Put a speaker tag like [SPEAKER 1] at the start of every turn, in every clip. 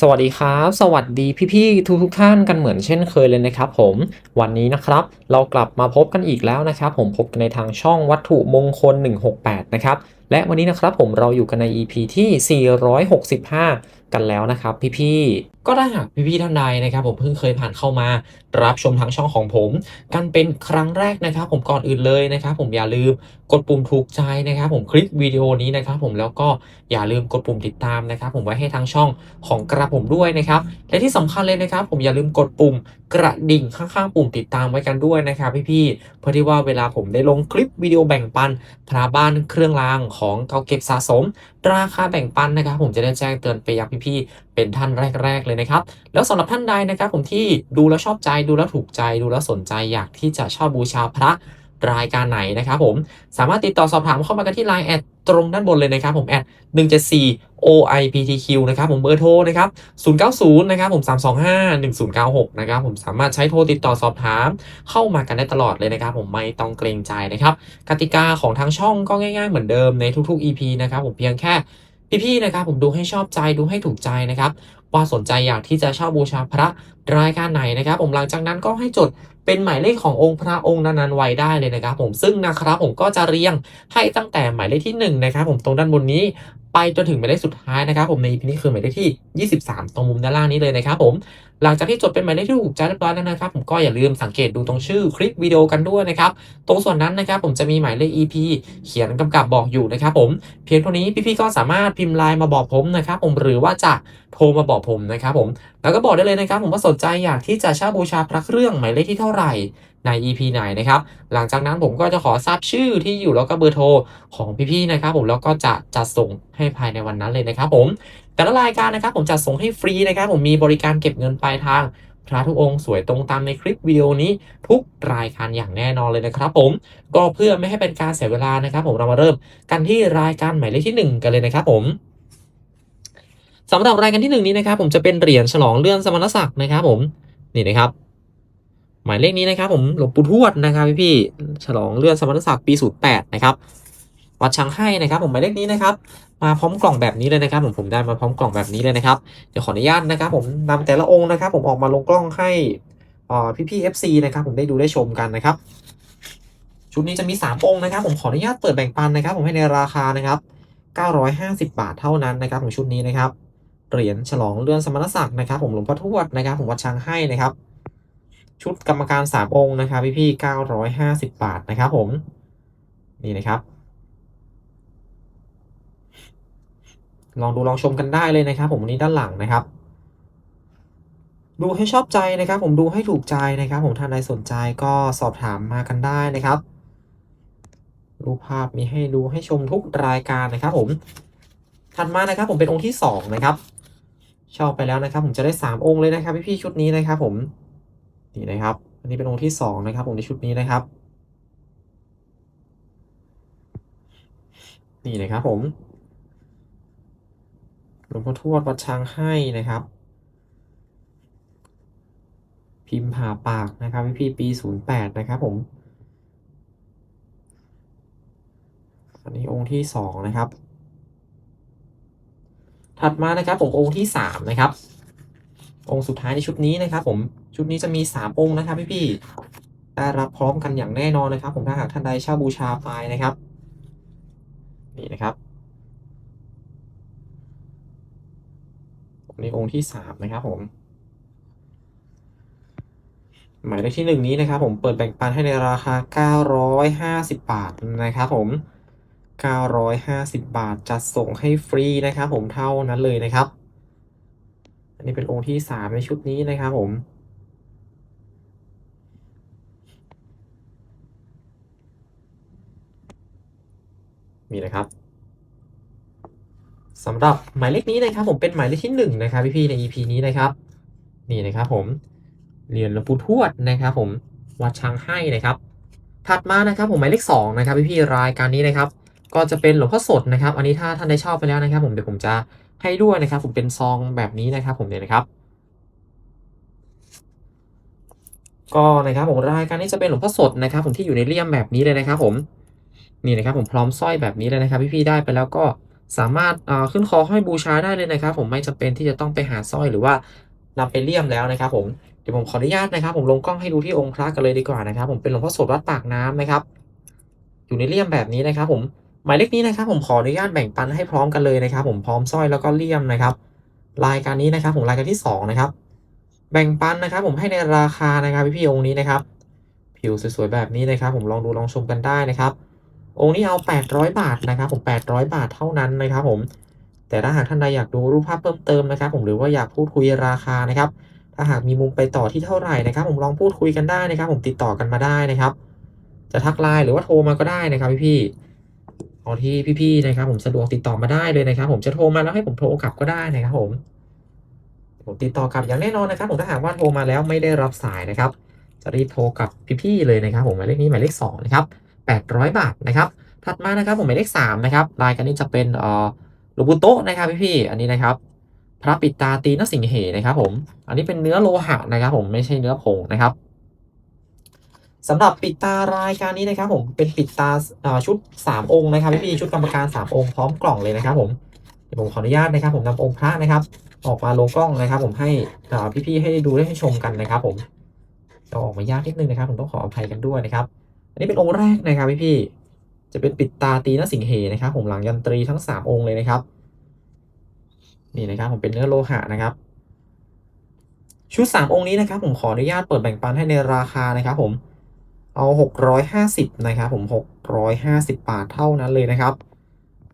[SPEAKER 1] สวัสดีครับ สวัสดีพี่ๆทุกๆท่านกันเหมือนเช่นเคยเลยนะครับผมวันนี้นะครับ เรากลับมาพบกันอีกแล้วนะครับ ผมพบกันในทางช่องวัตถุมงคล 168 นะครับ และวันนี้นะครับผมเราอยู่กันใน EP ที่ 465 กันแล้วนะครับพี่ๆ ก็ถ้าหากพี่ๆท่านใดนะครับ ผมเพิ่งเคยผ่านเข้ามารับชมทางช่องของผม กันเป็นครั้งแรกนะครับ ผมก่อนอื่นเลยนะครับ ผมอย่าลืมกดปุ่มถูกใจนะครับ ผมคลิปวิดีโอนี้นะครับ ผมแล้วก็อย่าลืมกดปุ่มติดตามนะครับ ผมไว้ให้ทางช่องของกระผมด้วยนะครับและที่สำคัญเลยนะครับ ผมอย่าลืมกดปุ่มกระดิ่งข้างๆปุ่มติดตามไว้กันด้วยนะครับ พี่ๆเพื่อที่ว่าเวลาผมได้ลงคลิปวิดีโอแบ่งปันพระบ้านเครื่องรางของเก่าเก็บสะสม ราคาแบ่งปันนะครับ ผมจะได้แจ้งเตือนไปยังพี่ๆเป็นท่านแรก ๆเลยนะครับ แล้วสำหรับท่านใดนะครับ ผมที่ดูแล้วชอบใจดูแล้วถูกใจดูแล้วสนใจอยากที่จะเช่าบูชาพระรายการไหนนะครับผมสามารถติดต่อสอบถามเข้ามากันที่ Line แอดตรงด้านบนเลยนะครับผมแอด174 OIPTQ นะครับผมเบอร์โทรนะครับ090นะครับผม325 1096นะครับผมสามารถใช้โทรติดต่อสอบถาม เข้ามากันได้ตลอดเลยนะครับ ผมไม่ต้องเกรงใจนะครับกติกาของทางช่องก็ง่ายๆเหมือนเดิมในทุกๆ EP นะครับผมเพียงแค่พี่ๆนะครับผมดูให้ชอบใจดูให้ถูกใจนะครับ ว่าสนใจอยากที่จะเช่าบูชาพระรายการไหนนะครับ ผมหลังจากนั้นก็ให้จดเป็นหมายเลขขององค์พระองค์นั้นๆไว้ได้เลยนะครับ ผมซึ่งนะครับผมก็จะเรียงให้ตั้งแต่หมายเลขที่หนึ่งนะครับผมตรงด้านบนนี้ ไปจนถึงหมายเลขสุดท้ายนะครับผมใน EP นี้คือหมายเลขที่ 23 ตรงมุมด้านล่างนี้เลยนะครับผมหลังจากที่จดเป็นหมายเลขที่ถูกใจเรียบร้อยแล้วนะครับ ผมก็อย่าลืมสังเกตดูตรงชื่อคลิปวิดีโอกันด้วยนะครับตรงส่วนนั้นนะครับผมจะมีหมายเลข EP เขียนกำกับบอกอยู่นะครับผมเพียงเท่านี้พี่ๆก็สามารถพิมพ์ไลน์มาบอกผมนะครับผมหรือว่าจะโทรมาบอกผมนะครับผมแล้วก็บอกได้เลยนะครับผมว่าสนใจอยากที่จะเช่าบูชาพระเครื่องหมายเลขที่เท่าไหร่ ใน EP ไหนนะครับ หลังจากนั้นผมก็จะขอทราบชื่อที่อยู่แล้วก็เบอร์โทรของพี่ๆนะครับ ผมแล้วก็จะจัดส่งให้ภายในวันนั้นเลยนะครับ ผม แต่ละรายการนะครับ ผมจัดส่งให้ฟรีนะครับ ผมมีบริการเก็บเงินปลายทางพระทุกองค์สวยตรงตามในคลิปวิดีโอนี้ทุกรายการอย่างแน่นอนเลยนะครับ ผมก็เพื่อไม่ให้เป็นการเสียเวลานะครับ ผมเรามาเริ่มกันที่รายการหมายเลขที่หนึ่งกันเลยนะครับผมสำหรับรายการที่หนึ่งนี้นะครับ ผมจะเป็นเหรียญฉลองเลื่อนสมณศักดิ์นะครับ ผมนี่นะครับ หมายเลขนี้นะครับผมหลวงปู่ทวดนะครับพี่พี่ๆฉลองเลื่อนสมณศักดิ์ปี 08 นะครับวัดช้างให้นะครับ ผมหมายเลขนี้นะครับ มาพร้อมกล่องแบบนี้เลยนะครับ ผมผมได้มาพร้อมกล่องแบบนี้เลยนะครับเดี๋ยวขออนุญาตนะครับ ผมนำแต่ละองค์นะครับ ผมออกมาลงกล้องให้พี่พี่ๆ FC นะครับ ผมได้ดูได้ชมกันนะครับ ชุดนี้จะมี 3 องค์นะครับ ผมขออนุญาตเปิดแบ่งปันนะครับ ผมให้ในราคานะครับ950 บาทเท่านั้นนะครับของชุดนี้นะครับเหรียญฉลองเลื่อนสมณศักดิ์นะครับ ผมหลวงพ่อทวดนะครับ ผมวัดช้างให้นะครับ ชุดกรรมการสามองค์นะครับพี่พี่เก้าร้อยห้าสิบบาทนะครับผม นี่นะครับ ลองดูลองชมกันได้เลยนะครับ ผมวันนี้ด้านหลังนะครับ ดูให้ชอบใจนะครับ ผมดูให้ถูกใจนะครับ ผมท่านใดสนใจก็สอบถามมากันได้นะครับรูปภาพมีให้ดูให้ชมทุกรายการนะครับ ผม ถัดมานะครับ ผมเป็นองค์ที่สองนะครับชอบไปแล้วนะครับ ผมจะได้สามองค์เลยนะครับพี่ๆชุดนี้นะครับ ผม นี่นะครับ อันนี้เป็นองค์ที่สองนะครับผมในชุดนี้นะครับ นี่นะครับผมหลวงพ่อทวดวัดช้างให้นะครับ พิมพ์ผ่าปากนะครับพี่พี่ปีศูนย์แปดนะครับผมอันนี้องค์ที่สองนะครับ ถัดมานะครับผมองค์ที่สามนะครับ องค์สุดท้ายในชุดนี้นะครับผมชุดนี้จะมีสามองค์นะครับพี่ๆได้รับพร้อมกันอย่างแน่นอนนะครับ ผมถ้าหากท่านใดเช่าบูชาไปนะครับ นี่นะครับนี่องค์ที่สามนะครับผม หมายเลขที่หนึ่งนี้นะครับ ผมเปิดแบ่งปันให้ในราคาเก้าร้อยห้าสิบบาทนะครับผมเก้าร้อยห้าสิบบาทจัดส่งให้ฟรีนะครับผมเท่านั้นเลยนะครับ นนี้เป็นองค์ที่สามในชุดนี้นะครับผม มีนะครับสำหรับหมายเลขนี้นะครับ ผมเป็นหมายเลขที่หนึ่งนะครับพี่ๆใน EP นี้นะครับ นี่นะครับผมเหรียญหลวงปู่ทวดนะครับ ผมวัดช้างให้นะครับ ถัดมานะครับ ผมหมายเลขสองนะครับพี่ๆรายการนี้นะครับ ก็จะเป็นหลวงพ่อสดนะครับ อันนี้ถ้าท่านได้ชอบไปแล้วนะครับ ผมเดี๋ยวผมจะ ให้ด้วยนะครับ ผมเป็นซองแบบนี้นะครับผมเนี่ยนะครับ ก็นะครับผมรายการนี้จะเป็นหลวงพ่อสดนะครับ ผมที่อยู่ในเลี่ยมแบบนี้เลยนะครับ ผมนี่นะครับ ผมพร้อมสร้อยแบบนี้เลยนะครับ พี่ๆได้ไปแล้วก็สามารถอ่าขึ้นคอห้อยบูชาได้เลยนะครับ ผมไม่จำเป็นที่จะต้องไปหาสร้อยหรือว่านำไปเลี่ยมแล้วนะครับ ผมเดี๋ยวผมขออนุญาตนะครับ ผมลงกล้องให้ดูที่องค์พระกันเลยดีกว่านะครับ ผมเป็นหลวงพ่อสธวัดปากน้ำนะครับ อยู่ในเลี่ยมแบบนี้นะครับ ผม หมายเลขนี้นะครับผมขออนุญาตแบ่งปันให้พร้อมกันเลยนะครับ ผมพร้อมสร้อยแล้วก็เลี่ยมนะครับ รายการนี้นะครับ ผมรายการที่สองนะครับแบ่งปันนะครับ ผมให้ในราคานะครับพี่ๆองค์นี้นะครับ ผิวสวยๆแบบนี้นะครับ ผมลองดูลองชมกันได้นะครับ องค์นี้เอา 800 บาทนะครับ ผม 800 บาทเท่านั้นนะครับ ผม แต่ถ้าหากท่านใดอยากดูรูปภาพเพิ่มเติมนะครับ ผมหรือว่าอยากพูดคุยราคานะครับ ถ้าหากมีมุมไปต่อที่เท่าไหร่นะครับ ผมลองพูดคุยกันได้นะครับ ผมติดต่อกันมาได้นะครับ จะทักไลน์หรือว่าโทรมาก็ได้นะครับพี่ๆ เอาที่พี่ๆนะครับ ผมสะดวกติดต่อมาได้เลยนะครับ ผมจะโทรมาแล้วให้ผมโทรกลับก็ได้นะครับผมผมติดต่อกลับอย่างแน่นอนนะครับ ผมถ้าหากว่าโทรมาแล้วไม่ได้รับสายนะครับ จะรีบโทรกับพี่ๆเลยนะครับ ผมหมายเลขนี้หมายเลขสองนะครับ800 บาทนะครับ ถัดมานะครับผมหมายเลข3นะครับรายการนี้จะเป็นเอ่อลวงปู่โตะนะครับพี่ๆอันนี้นะครับ พระปิดตาตีนสิงเหนะครับ ผม อันนี้เป็นเนื้อโลหะนะครับ ผมไม่ใช่เนื้อผงนะครับ สำหรับปิดตารายการนี้นะครับผมเป็นปิดตาเอ่อชุด 3 องค์นะครับพี่ๆชุดกรรมการ 3 องค์พร้อมกล่องเลยนะครับผมเดี๋ยวผมขออนุญาตนะครับ ผมนำองค์พระนะครับ ออกมาลงกล้องนะครับ ผมให้เอ่อพี่ๆให้ดูได้ให้ชมกันนะครับ ผมจะออกมายากนิดนึงนะครับ ผมต้องขออภัยกันด้วยนะครับ อันนี้เป็นองค์แรกนะครับพี่พี่ๆจะเป็นปิดตาตีนสิงเหนะครับ ผมหลังยันตรีทั้ง 3 องค์เลยนะครับ นี่นะครับ ผมเป็นเนื้อโลหะนะครับ ชุด 3 องค์นี้นะครับ ผมขออนุญาตเปิดแบ่งปันให้ในราคานะครับ ผม เอา 650 นะครับผม 650 บาทเท่านั้นเลยนะครับ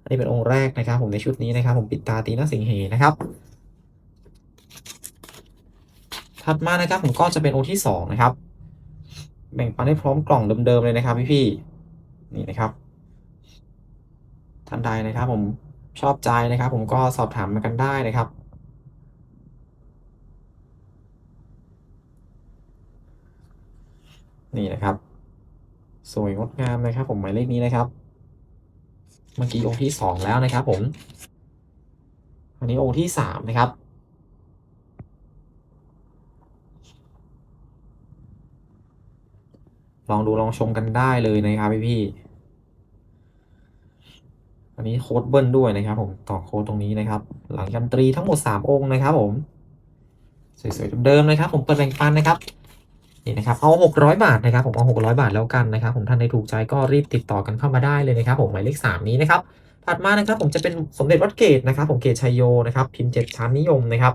[SPEAKER 1] อันนี้เป็นองค์แรกนะครับ ผมในชุดนี้นะครับ ผมปิดตาตีนสิงเหนะครับ ถัดมานะครับผมก็จะเป็นองค์ที่สองนะครับ แบ่งปันให้พร้อมกล่องเดิมๆเลยนะครับพี่ๆนี่นะครับท่านใดนะครับ ผมชอบใจนะครับ ผมก็สอบถามมากันได้นะครับนี่นะครับ สวยงดงามนะครับ ผมหมายเลขนี้นะครับ เมื่อกี้องค์ที่สองแล้วนะครับ ผม อันนี้องค์ที่สามนะครับ ลองดูลองชมกันได้เลยนะครับพี่พี่อันนี้โค้ดเบิ้ลด้วยนะครับ ผมต่อโค้ดตรงนี้นะครับ หลังยันตรีทั้งหมด3องค์นะครับ ผมสวยๆเดิมๆนะครับ ผมเปิดแบ่งปันนะครับ นี่นะครับเอา 600 บาทนะครับผมเอา 600 บาทแล้วกันนะครับผมท่านใดถูกใจก็รีบติดต่อกันเข้ามาได้เลยนะครับผมหมายเลข 3 นี้นะครับถัดมานะครับผมจะเป็นสมเด็จวัดเกตนะครับผมเกตชัยโยนะครับพิมพ์เจ็ดชั้นนิยมนะครับ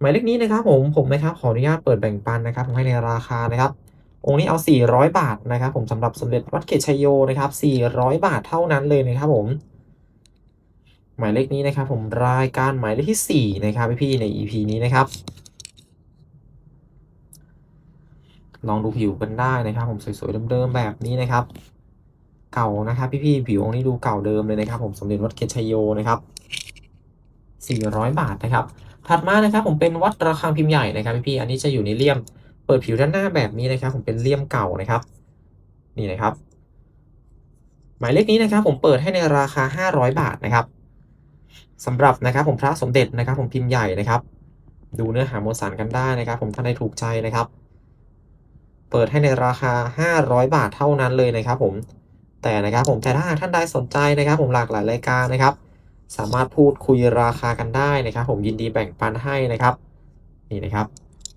[SPEAKER 1] หมายเลขนี้นะครับผมผมนะครับขออนุญาตเปิดแบ่งปันนะครับผมให้ในราคานะครับองค์นี้เอา 400 บาทนะครับผมสำหรับสมเด็จวัดเกตชัยโยนะครับ400 บาทเท่านั้นเลยนะครับผมหมายเลขนี้นะครับผมรายการหมายเลขที่4นะครับพี่ๆใน EP นี้นะครับ ลองดูผิวกันได้นะครับผมสวยๆเดิมๆแบบนี้นะครับ เก่านะครับ พี่ๆผิวองค์นี้ดูเก่าเดิมเลยนะครับ ผมสมเด็จวัดเกชัยโยนะครับ400 บาทนะครับ ถัดมานะครับผมเป็นวัดระฆังพิมพ์ใหญ่นะครับพี่ๆอันนี้จะอยู่ในเลี่ยมเปิดผิวด้านหน้าแบบนี้นะครับ ผมเป็นเลี่ยมเก่านะครับ นี่นะครับ หมายเลขนี้นะครับ ผมเปิดให้ในราคา 500 บาทนะครับสำหรับนะครับ ผมพระสมเด็จนะครับ ผมพิมพ์ใหญ่นะครับ ดูเนื้อหามวลสารกันได้นะครับ ผมท่านใดถูกใจนะครับ เปิดให้ในราคา 500 บาทเท่านั้นเลยนะครับผมแต่นะครับผมแต่ถ้าท่านใดสนใจนะครับ ผมหลากหลายรายการนะครับ สามารถพูดคุยราคากันได้นะครับ ผมยินดีแบ่งปันให้นะครับนี่นะครับ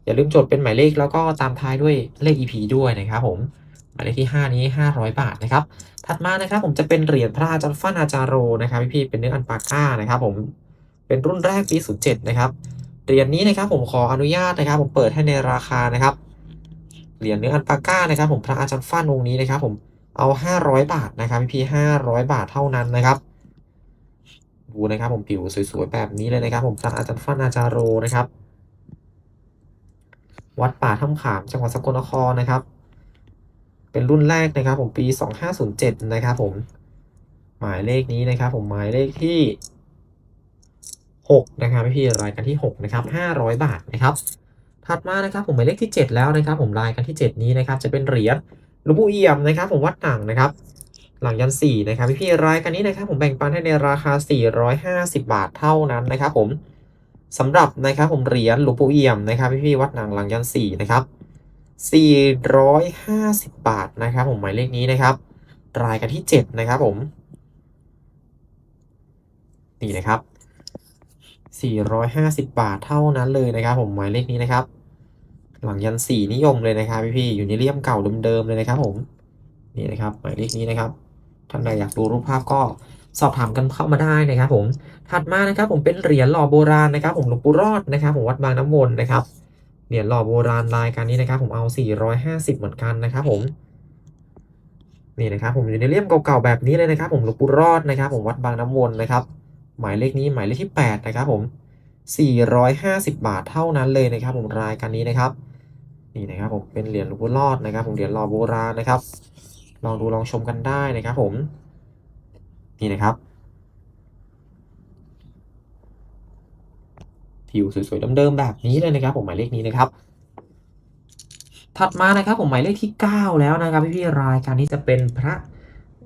[SPEAKER 1] อย่าลืมจดเป็นหมายเลขแล้วก็ตามท้ายด้วยเลข EP ด้วยนะครับ ผมหมายเลขที่ 5 นี้ 500 บาทนะครับ ถัดมานะครับ ผมจะเป็นเหรียญพระอาจารย์ฟันอาจารโรนะครับพี่ๆเป็นเนื้ออันปาก้านะครับ ผมเป็นรุ่นแรกปี07นะครับเหรียญนี้นะครับผมขออนุญาตนะครับ ผมเปิดให้ในราคานะครับ เหรียญเนื้ออันปาก้านะครับผมพระอาจารย์ฟันองค์นี้นะครับผมเอา 500 บาทนะครับพี่ๆ500บาทเท่านั้นนะครับดูนะครับผมผิวสวยๆแบบนี้เลยนะครับ ผมพระอาจารย์ฟันอาจารโรนะครับ วัดป่าถ้ำขามจังหวัดสกลนครนะครับ เป็นรุ่นแรกนะครับ ผมปี 2507 นะครับผมหมายเลขนี้นะครับ ผมหมายเลขที่6นะครับพี่ๆรายการที่ 6 นะครับ 500 บาทนะครับ ถัดมานะครับผมหมายเลขที่ 7 แล้วนะครับ ผมรายการที่ 7 นี้นะครับ จะเป็นเหรียญหลวงปู่เอี่ยมนะครับ ผมวัดหนังนะครับ หลังยัน4นะครับพี่ๆรายการนี้นะครับ ผมแบ่งปันให้ในราคา 450 บาทเท่านั้นนะครับ ผมสำหรับนะครับผมเหรียญหลวงปู่เอี่ยมนะครับพี่ๆวัดหนังหลังยัน4นะครับ450 บาทนะครับ ผมหมายเลขนี้นะครับ รายการที่ 7 นะครับ ผมนี่นะครับ 450 บาทเท่านั้นเลยนะครับ ผมหมายเลขนี้นะครับ หลังยันสีนิยมเลยนะครับพี่ๆอยู่ในเลี่ยมเก่าเดิมๆเลยนะครับผมนี่นะครับหมายเลขนี้นะครับท่านใดอยากดูรูปภาพก็สอบถามกันเข้ามาได้นะครับ ผมถัดมานะครับผมเป็นเหรียญหล่อโบราณนะครับ ผมหลวงปู่รอดนะครับ ผมวัดบางน้ำวนนะครับเหรียญหล่อโบราณรายการนี้นะครับ ผมเอา 450 เหมือนกันนะครับ ผมนี่นะครับ ผมอยู่ในเลี่ยมเก่าๆแบบนี้เลยนะครับ ผมหลวงปู่รอดนะครับ ผมวัดบางน้ำวนนะครับ หมายเลขนี้หมายเลขที่ 8 นะครับ ผม 450 บาทเท่านั้นเลยนะครับ ผมรายการนี้นะครับ นี่นะครับผมเป็นเหรียญหลวงปู่รอดนะครับ ผมเหรียญหล่อโบราณนะครับ ลองดูลองชมกันได้นะครับ ผม นี่นะครับ ผิวสวยๆเดิมๆแบบนี้เลยนะครับ ผมหมายเลขนี้นะครับ ถัดมานะครับ ผมหมายเลขที่ 9 แล้วนะครับ พี่ๆรายการนี้จะเป็นพระ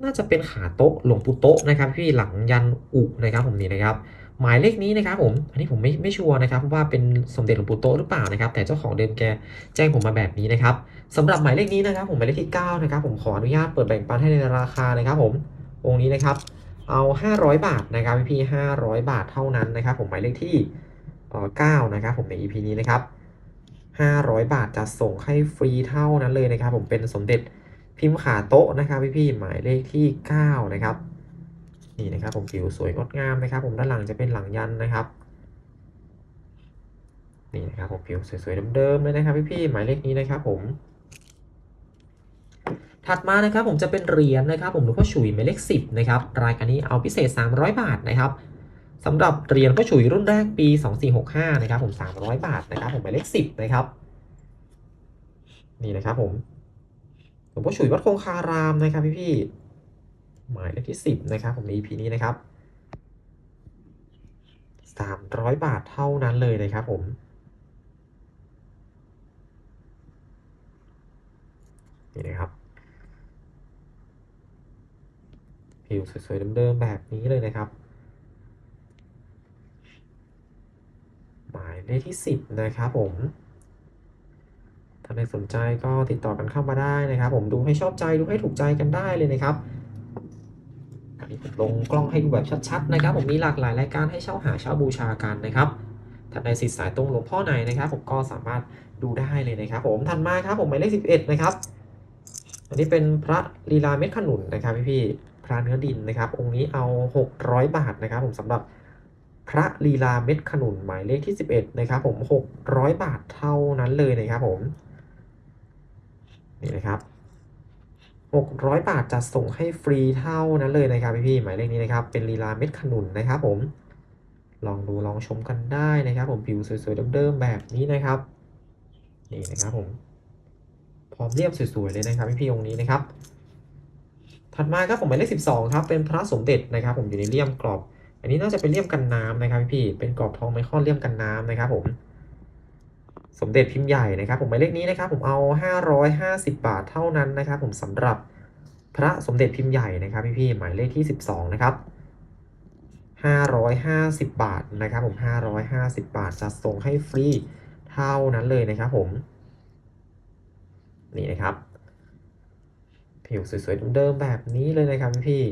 [SPEAKER 1] น่าจะเป็นขาโต๊ะหลวงปู่โต๊ะนะครับ พี่หลังยันอุนะครับ ผมนี่นะครับ หมายเลขนี้นะครับผมอันนี้ผมไม่ไม่ชัวร์นะครับว่าเป็นสมเด็จหลวงปู่โตหรือเปล่านะครับ แต่เจ้าของเดิมแกแจ้งผมมาแบบนี้นะครับสำหรับหมายเลขนี้นะครับ ผมหมายเลขที่9นะครับผมขออนุญาตเปิดแบ่งปันให้ในราคานะครับ ผมองค์นี้นะครับ เอา 500 บาทนะครับพี่ๆ500บาทเท่านั้นนะครับ ผมหมายเลขที่เอ่อ9นะครับผมใน EP นี้นะครับ500 บาทจะส่งให้ฟรีเท่านั้นเลยนะครับ ผมเป็นสมเด็จพิมพ์ขาโต๊ะนะครับพี่ๆหมายเลขที่ 9 นะครับ นี่นะครับผมผิวสวยงดงามนะครับ ผมด้านหลังจะเป็นหลังยันนะครับนี่นะครับผมผิวสวยๆเดิมๆเลยนะครับพี่ๆหมายเลขนี้นะครับผมถัดมานะครับผมจะเป็นเหรียญนะครับ ผมหลวงพ่อฉุยหมายเลข10นะครับรายการนี้เอาพิเศษ 300 บาทนะครับสำหรับเหรียญพ่อฉุยรุ่นแรกปี 2465นะครับผม300 บาทนะครับผมหมายเลข10นะครับนี่นะครับผมหลวงพ่อฉุยวัดคงคารามนะครับพี่ๆ หมายเลขที่ 10 นะครับผมใน EP นี้นะครับ 300 บาทเท่านั้นเลยนะครับผมนี่นะครับผิวสวยๆเดิมๆแบบนี้เลยนะครับ หมายเลขที่ 10 นะครับผมถ้าใครสนใจก็ติดต่อกันเข้ามาได้นะครับ ผมดูให้ชอบใจดูให้ถูกใจกันได้เลยนะครับ นนี้ผมลงกล้องให้ดูแบบชัดๆนะครับ ผมมีหลากหลายรายการให้เช่าหาเช่าบูชากันนะครับท่านใดสิทธิ์สายตรงหลวงพ่อไหนนะครับ ผมก็สามารถดูได้เลยนะครับ ผมถัดมาครับ ผมหมายเลข11นะครับ อันนี้เป็นพระลีลาเม็ดขนุนนะครับพี่พี่ๆพระเนื้อดินนะครับ องค์นี้เอา 600 บาทนะครับ ผมสำหรับพระลีลาเม็ดขนุนหมายเลขที่ 11 นะครับ ผม 600 บาทเท่านั้นเลยนะครับผม นี่นะครับ 600 บาทจะส่งให้ฟรีเท่านั้นเลยนะครับพี่พี่ๆหมายเลขนี้นะครับเป็นลีลาเม็ดขนุนนะครับผม ลองดูลองชมกันได้นะครับ ผมผิวสวยๆเดิมๆแบบนี้นะครับนี่นะครับผมพร้อมเรียบสวยๆเลยนะครับพี่พี่องค์นี้นะครับ ถัดมาครับผมหมายเลข12ครับเป็นพระสมเด็จนะครับ ผมอยู่ในเลี่ยมกรอบ อันนี้น่าจะเป็นเลี่ยมกันน้ำนะครับพี่พี่ๆเป็นกรอบทองไมคอนเลี่ยมกันน้ำนะครับผม สมเด็จพิมพ์ใหญ่นะครับ ผมหมายเลขนี้นะครับ ผมเอา 550 บาทเท่านั้นนะครับ ผมสำหรับพระสมเด็จพิมพ์ใหญ่นะครับพี่พี่ๆหมายเลขที่ 12 นะครับ 550 บาทนะครับ ผม 550 บาทจะส่งให้ฟรีเท่านั้นเลยนะครับ ผม นี่นะครับผิวสวยๆเดิมๆแบบนี้เลยนะครับพี่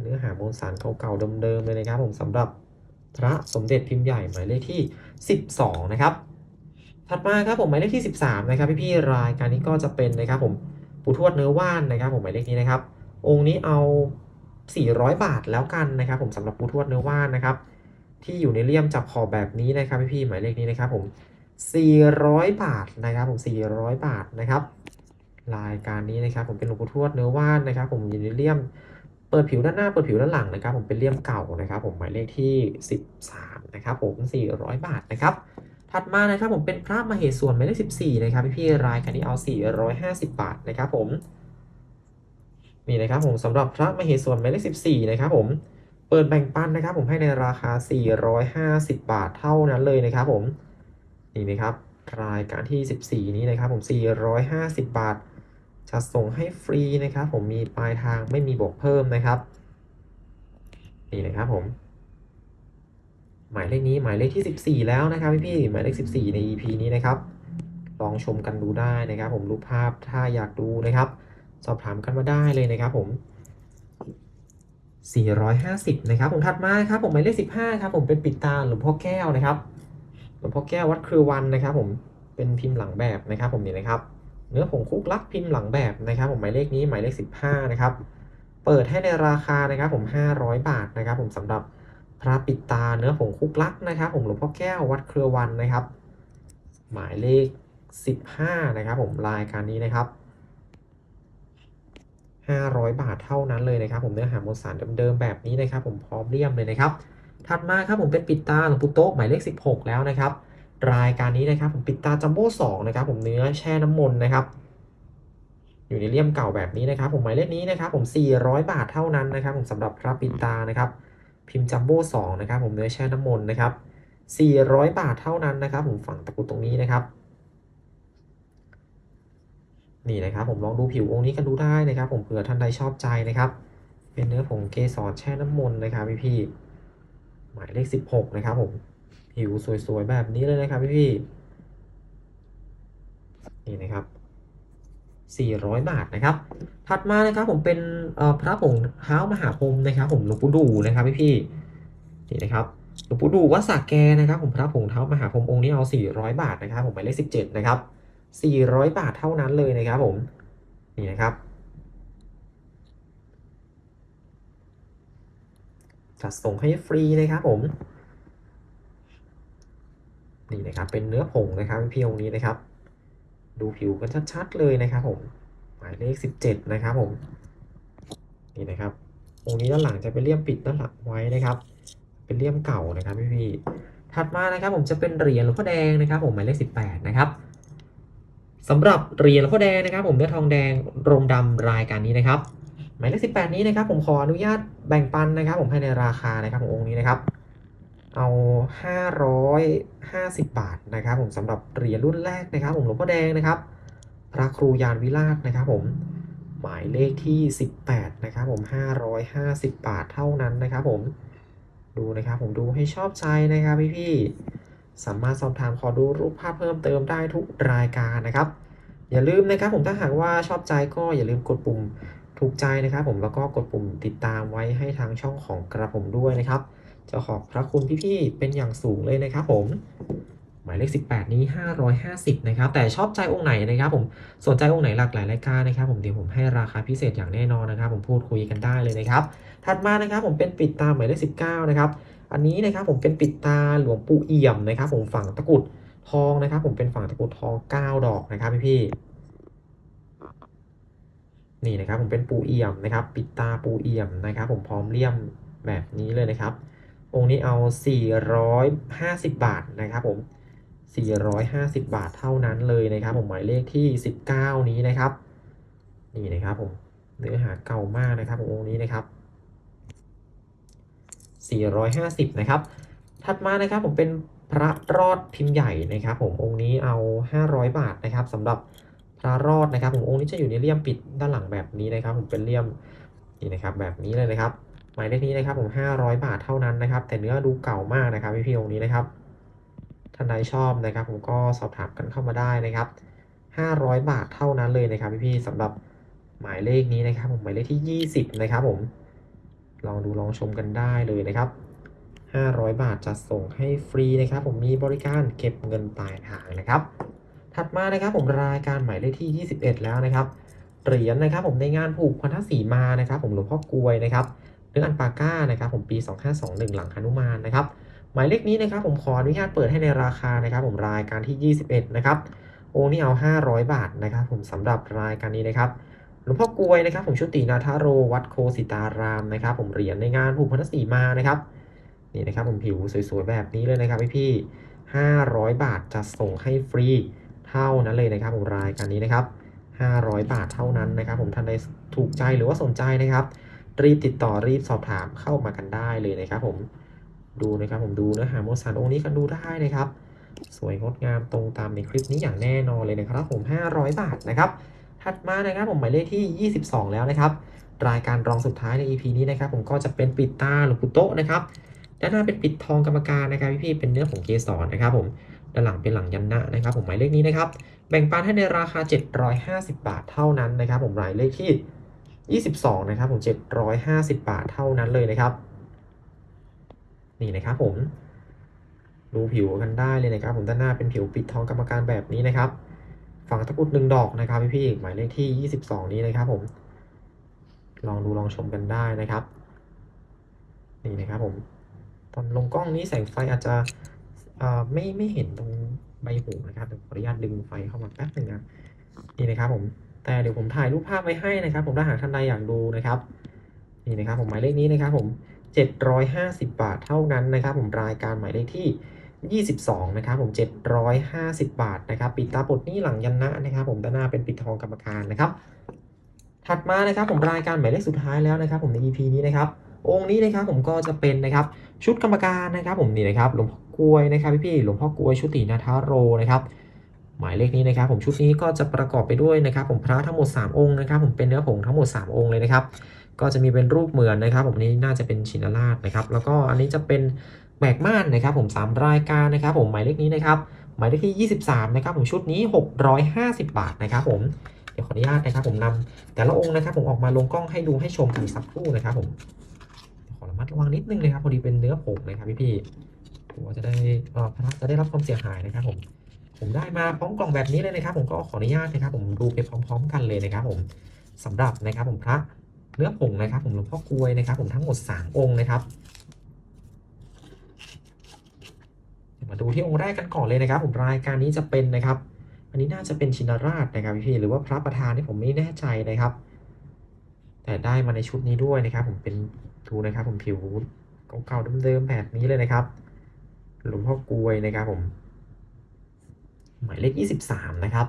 [SPEAKER 1] เนื้อหามวลสารเก่าๆเดิมๆเลยนะครับ ผมสำหรับพระสมเด็จพิมพ์ใหญ่หมายเลขที่ 12 นะครับ ถัดมาครับผมหมายเลขที่ 13นะครับพี่ๆรายการนี้ก็จะเป็นนะครับผมปู่ทวดเนื้อว่านนะครับผมหมายเลขนี้นะครับ องค์นี้เอา 400 บาทแล้วกันนะครับ ผมสำหรับปู่ทวดเนื้อว่านนะครับ ที่อยู่ในเลี่ยมจับขอบแบบนี้นะครับพี่ๆหมายเลขนี้นะครับผม 400 บาทนะครับผม 400 บาทนะครับรายการนี้นะครับ ผมเป็นหลวงปู่ทวดเนื้อว่านนะครับ ผมอยู่ในเลี่ยมเปิดผิวด้านหน้าเปิดผิวด้านหลังนะครับ ผมเป็นเลี่ยมเก่านะครับ ผมหมายเลขที่ 13 นะครับ ผม 400 บาทนะครับ ถัดมานะครับผมเป็นพระมเหสวนหมายเลข14 นะครับพี่ๆรายการนี้เอา 450 บาทนะครับผมนี่นะครับผมสำหรับพระมเหสวนหมายเลข14 นะครับผมเปิดแบ่งปันนะครับ ผมให้ในราคา 450 บาทเท่านั้นเลยนะครับผมนี่นะครับรายการที่ 14 นี้นะครับผม 450 บาทจะส่งให้ฟรีนะครับ ผมมีปลายทางไม่มีบวกเพิ่มนะครับ นี่นะครับผม หมายเลขนี้หมายเลขที่ 14 แล้วนะครับพี่ๆหมายเลข 14 ใน EP นี้นะครับ ลองชมกันดูได้นะครับ ผมรูปภาพถ้าอยากดูนะครับ สอบถามกันมาได้เลยนะครับผม 450 นะครับ ผมถัดมาครับผมหมายเลข 15 ครับผมเป็นปิดตาหลวงพ่อแก้วนะครับหลวงพ่อแก้ววัดครือวันนะครับ ผมเป็นพิมพ์หลังแบบนะครับ ผมนี่นะครับ เนื้อผงคุกลักพิมพ์หลังแบบนะครับ ผมหมายเลขนี้หมายเลข 15 นะครับ เปิดให้ในราคานะครับ ผม 500 บาทนะครับ ผมสำหรับ พระปิดตาเนื้อผงคุกลักนะครับผมหลวงพ่อแก้ววัดเครือวันนะครับ หมายเลข 15 นะครับ ผมรายการนี้นะครับ 500 บาทเท่านั้นเลยนะครับ ผมเนื้อหามวลสารเดิมๆแบบนี้นะครับ ผมพร้อมเลี่ยมเลยนะครับ ถัดมาครับผมเป็นปิดตาหลวงปู่โต๊ะหมายเลข 16 แล้วนะครับ รายการนี้นะครับ ผมปิดตาจัมโบ้2นะครับ ผมเนื้อแช่น้ำมนต์นะครับอยู่ในเลี่ยมเก่าแบบนี้นะครับ ผมหมายเลขนี้นะครับ ผม 400 บาทเท่านั้นนะครับ ผมสำหรับพระปิดตานะครับ พิมพ์จัมโบ้2นะครับผมเนื้อแช่น้ำมนต์นะครับ400 บาทเท่านั้นนะครับ ผมฝังตะกุดตรงนี้นะครับ นี่นะครับ ผมลองดูผิวองค์นี้กันดูได้นะครับ ผมเผื่อท่านใดชอบใจนะครับ เป็นเนื้อผงเกสรแช่น้ำมนต์นะครับพี่พี่หมายเลข 16 นะครับ ผมผิวสวยๆแบบนี้เลยนะครับพี่พี่นี่นะครับ 400 บาทนะครับ ถัดมานะครับผมเป็นพระผงเท้ามหาพรหมนะครับ ผมหลวงปู่ดูนะครับพี่พี่นี่นะครับหลวงปู่ดูวัดสระแกนะครับ ผมพระผงเท้ามหาพรหมองค์นี้เอา 400 บาทนะครับ ผมหมายเลข17 นะครับ 400 บาทเท่านั้นเลยนะครับผมนี่นะครับจัดส่งให้ฟรีนะครับผม นี่นะครับเป็นเนื้อผงนะครับพี่องค์นี้นะครับ ดูผิวกันชัดๆเลยนะครับผมหมายเลข 17 นะครับผมนี่นะครับองนี้ด้านหลังจะเป็นเลี่ยมปิดด้านหลังไว้นะครับ เป็นเลี่ยมเก่านะครับพี่ๆถัดมานะครับผมจะเป็นเหรียญหลวงพ่อแดงนะครับผมหมายเลข 18 นะครับสำหรับเหรียญหลวงพ่อแดงนะครับ ผมเนื้อทองแดงรมดำรายการนี้นะครับ หมายเลข 18 นี้นะครับ ผมขออนุญาตแบ่งปันนะครับ ผมให้ในราคานะครับขององค์นี้นะครับ เอา 550 บาทนะครับ ผมสำหรับเหรียญรุ่นแรกนะครับ ผมหลวงพ่อแดงนะครับ พระครูยานวิราชนะครับ ผมหมายเลขที่ 18 นะครับ ผม 550 บาทเท่านั้นนะครับ ผมดูนะครับ ผมดูให้ชอบใจนะครับพี่ๆสามารถสอบถามขอดูรูปภาพเพิ่มเติมได้ทุกรายการนะครับ อย่าลืมนะครับ ผมถ้าหากว่าชอบใจก็อย่าลืมกดปุ่มถูกใจนะครับ ผมแล้วก็กดปุ่มติดตามไว้ให้ทางช่องของกระผมด้วยนะครับ จะขอบพระคุณพี่ๆเป็นอย่างสูงเลยนะครับผมหมายเลข 18 นี้ 550 นะครับ แต่ชอบใจองค์ไหนนะครับผมสนใจองค์ไหนหลากหลายรายการนะครับ ผมเดี๋ยวผมให้ราคาพิเศษอย่างแน่นอนนะครับ ผมพูดคุยกันได้เลยนะครับ ถัดมานะครับผมเป็นปิดตาหมายเลข 19 นะครับ อันนี้นะครับผมเป็นปิดตาหลวงปู่เอี่ยมนะครับ ผมฝั่งตะกรุดทองนะครับ ผมเป็นฝั่งตะกรุดทอง 9 ดอกนะครับพี่พี่ๆนี่นะครับผมเป็นปูเอี่ยมนะครับ ปิดตาปูเอี่ยมนะครับ ผมพร้อมเลี่ยมแบบนี้เลยนะครับ องค์นี้เอา 450 บาทนะครับผม 450 บาทเท่านั้นเลยนะครับ ผมหมายเลขที่ 19 นี้นะครับ นี่นะครับผมเนื้อหาเก่ามากนะครับองค์นี้นะครับ 450 นะครับ ถัดมานะครับผมเป็นพระรอดพิมพ์ใหญ่นะครับ ผมองค์นี้เอา 500 บาทนะครับสำหรับพระรอดนะครับ ผมองค์นี้จะอยู่ในเลี่ยมปิดด้านหลังแบบนี้นะครับ ผมเป็นเลี่ยมนี่นะครับแบบนี้เลยนะครับ มายเลขนี้นะครับผม500 บาทเท่านั้นนะครับ แต่เนื้อดูเก่ามากนะครับพี่ๆองค์นี้นะครับท่านใดชอบนะครับ ผมก็สอบถามกันเข้ามาได้นะครับ 500 บาทเท่านั้นเลยนะครับพี่ๆสำหรับหมายเลขนี้นะครับ ผมหมายเลขที่ 20 นะครับผมลองดูลองชมกันได้เลยนะครับ 500 บาทจัดส่งให้ฟรีนะครับ ผมมีบริการเก็บเงินปลายทางนะครับ ถัดมานะครับผมรายการหมายเลขที่ 21 แล้วนะครับเหรียญนะครับ ผมในงานผูกพันธสีมานะครับ ผมหลวงพ่อกลวยนะครับ เรื่องอันปาก้านะครับผมปี 2521 หลังหนุมานนะครับหมายเลขนี้นะครับผมขออนุญาตเปิดให้ในราคานะครับผมรายการที่ 21 นะครับองค์นี้เอา 500 บาทนะครับผมสำหรับรายการนี้นะครับหลวงพ่อกวยนะครับผมชุตินาทาโรวัดโคสิตารามนะครับผมเหรียญในงานผูกพันธสีมานะครับนี่นะครับผมผิวสวยๆแบบนี้เลยนะครับพี่พี่ๆ500 บาทจะส่งให้ฟรีเท่านั้นเลยนะครับผมรายการนี้นะครับ 500 บาทเท่านั้นนะครับ ผมท่านใดถูกใจหรือว่าสนใจนะครับ รีบติดต่อรีบสอบถามเข้ามากันได้เลยนะครับผมดูนะครับผมดูเนื้อหาโมสานองค์นี้กันดูได้นะครับ สวยงดงามตรงตามในคลิปนี้อย่างแน่นอนเลยนะครับผม 500 บาทนะครับ ถัดมานะครับผมหมายเลขที่ 22 แล้วนะครับ รายการรองสุดท้ายใน EP นี้นะครับ ผมก็จะเป็นปิดตาหลวงปู่โตะนะครับด้านหน้าเป็นปิดทองกรรมการนะครับพี่ๆเป็นเนื้อของเกสรนะครับผมด้านหลังเป็นหลังยันนะนะครับ ผมหมายเลขนี้นะครับแบ่งปันให้ในราคา 750 บาทเท่านั้นนะครับ ผมหมายเลขที่ 22 นะครับผม750 บาทเท่านั้นเลยนะครับ นี่นะครับผม ดูผิวกันได้เลยนะครับ ผมด้านหน้าเป็นผิวปิดทองกรรมการแบบนี้นะครับ ฝั่งตะกุดหนึ่งดอกนะครับพี่ๆหมายเลขที่ 22 นี้นะครับ ผม ลองดูลองชมกันได้นะครับ นี่นะครับผม ตอนลงกล้องนี้แสงไฟอาจจะไม่ไม่เห็นตรงใบหูนะครับเดี๋ยวขออนุญาตดึงไฟเข้ามาแป๊บหนึ่งนะนี่นะครับผม แต่เดี๋ยวผมถ่ายรูปภาพไว้ให้นะครับ ผมถ้าหากท่านใดอยากดูนะครับนี่นะครับผมหมายเลขนี้นะครับผม 750 บาทเท่านั้นนะครับ ผมรายการหมายเลขที่ 22 นะครับผม 750 บาทนะครับปิดตาปลดหนี้หลังยันนะนะครับ ผมด้านหน้าเป็นปิดทองกรรมการนะครับ ถัดมานะครับผมรายการหมายเลขสุดท้ายแล้วนะครับ ผมใน EP นี้นะครับองค์นี้นะครับผมก็จะเป็นนะครับชุดกรรมการนะครับ ผมนี่นะครับหลวงพ่อกล้วยนะครับพี่ๆหลวงพ่อกล้วยชุตินาทาโรนะครับ หมายเลขนี้นะครับผมชุดนี้ก็จะประกอบไปด้วยนะครับ ผมพระทั้งหมด 3 องค์นะครับ ผมเป็นเนื้อผงทั้งหมด 3 องค์เลยนะครับ ก็จะมีเป็นรูปเหมือนนะครับ ผมนี้น่าจะเป็นชินราชนะครับ แล้วก็อันนี้จะเป็นแบกม่านนะครับ ผม3รายการนะครับ ผมหมายเลขนี้นะครับ หมายเลขที่ 23 นะครับ ผมชุดนี้ 650 บาทนะครับ ผมเดี๋ยวขออนุญาตนะครับ ผมนำแต่ละองค์นะครับ ผมออกมาลงกล้องให้ดูให้ชมอีกสักครู่นะครับ ผมขอระมัดระวังนิดนึงนะครับพอดีเป็นเนื้อผงนะครับพี่พี่ๆผมว่าจะได้พระจะได้รับความเสียหายนะครับผม ผมได้มาพร้อมกล่องแบบนี้เลยนะครับ ผมก็ขออนุญาตนะครับ ผมดูไปพร้อม ๆ กันเลยนะครับ ผมสำหรับนะครับ ผมพระเนื้อผงนะครับ ผมหลวงพ่อกลวยนะครับ ผมทั้งหมด3องค์นะครับมาดูที่องค์แรกกันก่อนเลยนะครับ ผมรายการนี้จะเป็นนะครับ อันนี้น่าจะเป็นชินราชนะครับพี่หรือว่าพระประธานที่ผมไม่แน่ใจนะครับ แต่ได้มาในชุดนี้ด้วยนะครับ ผมเป็นดูนะครับ ผมผิวเก่าๆเดิมๆแบบนี้เลยนะครับหลวงพ่อกลวยนะครับผม หมายเลข 23 นะครับ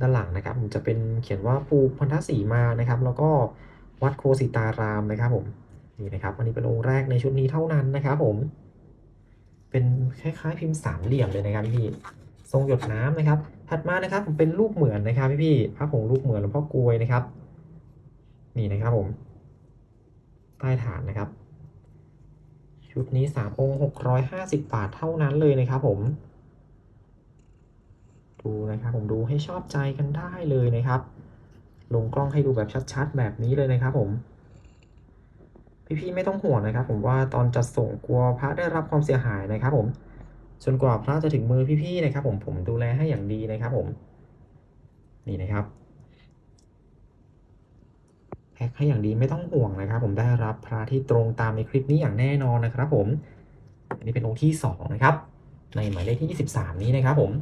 [SPEAKER 1] ด้านหลังนะครับผมจะเป็นเขียนว่าภูพันธสีมานะครับ แล้วก็วัดโคสิตารามนะครับผมนี่นะครับอันนี้เป็นองค์แรกในชุดนี้เท่านั้นนะครับผม เป็นคล้ายๆพิมพ์สามเหลี่ยมเลยนะครับพี่ทรงหยดน้ำนะครับ ถัดมานะครับผมเป็นรูปเหมือนนะครับพี่ๆพระผงรูปเหมือนหลวงพ่อกลวยนะครับ นี่นะครับผม ใต้ฐานนะครับ ชุดนี้3องค์650บาทเท่านั้นเลยนะครับผม ดูนะครับผมดูให้ชอบใจกันได้เลยนะครับ ลงกล้องให้ดูแบบชัดๆ แบบนี้เลยนะครับผม พี่ๆไม่ต้องห่วงนะครับ ผมว่าตอนจัดส่งกลัวพระได้รับความเสียหายนะครับ ผมจนกว่าพระจะถึงมือพี่ๆนะครับ ผมผมดูแลให้อย่างดีนะครับ ผม นี่นะครับแพ็คให้อย่างดีไม่ต้องห่วงนะครับ ผมได้รับพระที่ตรงตามในคลิปนี้อย่างแน่นอนนะครับ ผม อันนี้เป็นองค์ที่2นะครับในหมายเลขที่ 23 นี้นะครับผม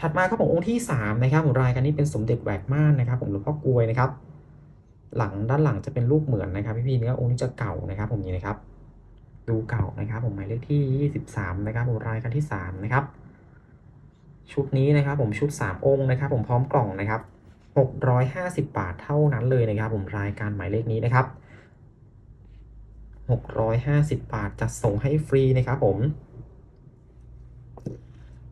[SPEAKER 1] ถัดมาครับผมองค์ที่3นะครับผมรายการนี้เป็นสมเด็จแหวกม่านนะครับผมหลวงพ่อกลวยนะครับ หลังด้านหลังจะเป็นรูปเหมือนนะครับ พี่ๆเนื้อองค์นี้จะเก่านะครับ ผมนี่นะครับ ดูเก่านะครับผมหมายเลขที่ 23 นะครับผมรายการที่3นะครับชุดนี้นะครับผมชุด 3 องค์นะครับ ผมพร้อมกล่องนะครับ 650 บาทเท่านั้นเลยนะครับ ผมรายการหมายเลขนี้นะครับ 650 บาทจัดส่งให้ฟรีนะครับผม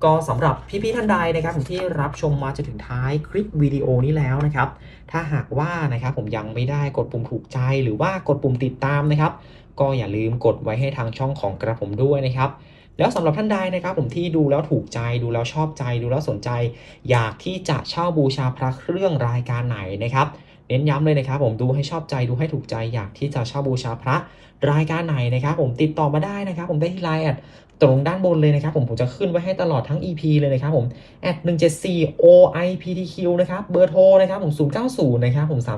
[SPEAKER 1] ก็สำหรับพี่ๆท่านใดนะครับผมที่รับชมมาจนถึงท้ายคลิปวิดีโอนี้แล้วนะครับ ถ้าหากว่านะครับผมยังไม่ได้กดปุ่มถูกใจหรือว่ากดปุ่มติดตามนะครับ ก็อย่าลืมกดไว้ให้ทางช่องของกระผมด้วยนะครับ แล้วสำหรับท่านใดนะครับ ผมที่ดูแล้วถูกใจดูแล้วชอบใจดูแล้วสนใจ อยากที่จะเช่าบูชาพระเครื่องรายการไหนนะครับเน้นย้ำเลยนะครับผมดูให้ชอบใจดูให้ถูกใจอยากที่จะเช่าบูชาพระรายการไหนนะครับ ผมติดต่อมาได้นะครับ ผมได้ที่ไลน์แอด ตรงด้านบนเลยนะครับผมผมจะขึ้นไว้ให้ตลอดทั้ง EP เลยนะครับผมแอด174 OIPTQ นะครับเบอร์โทรนะครับผม 090 นะครับผม 325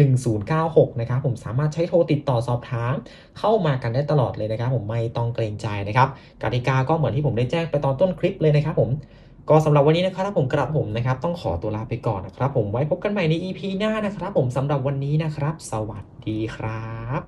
[SPEAKER 1] 1096 นะครับผมสามารถใช้โทรติดต่อสอบถาม เข้ามากันได้ตลอดเลยนะครับ ผมไม่ต้องเกรงใจนะครับกติกาก็เหมือนที่ผมได้แจ้งไปตอนต้นคลิปเลยนะครับผมก็สำหรับวันนี้นะครับผมกระผมนะครับ ต้องขอตัวลาไปก่อนนะครับ ผมไว้พบกันใหม่ใน EP หน้านะครับ ผมสำหรับวันนี้นะครับ สวัสดีครับ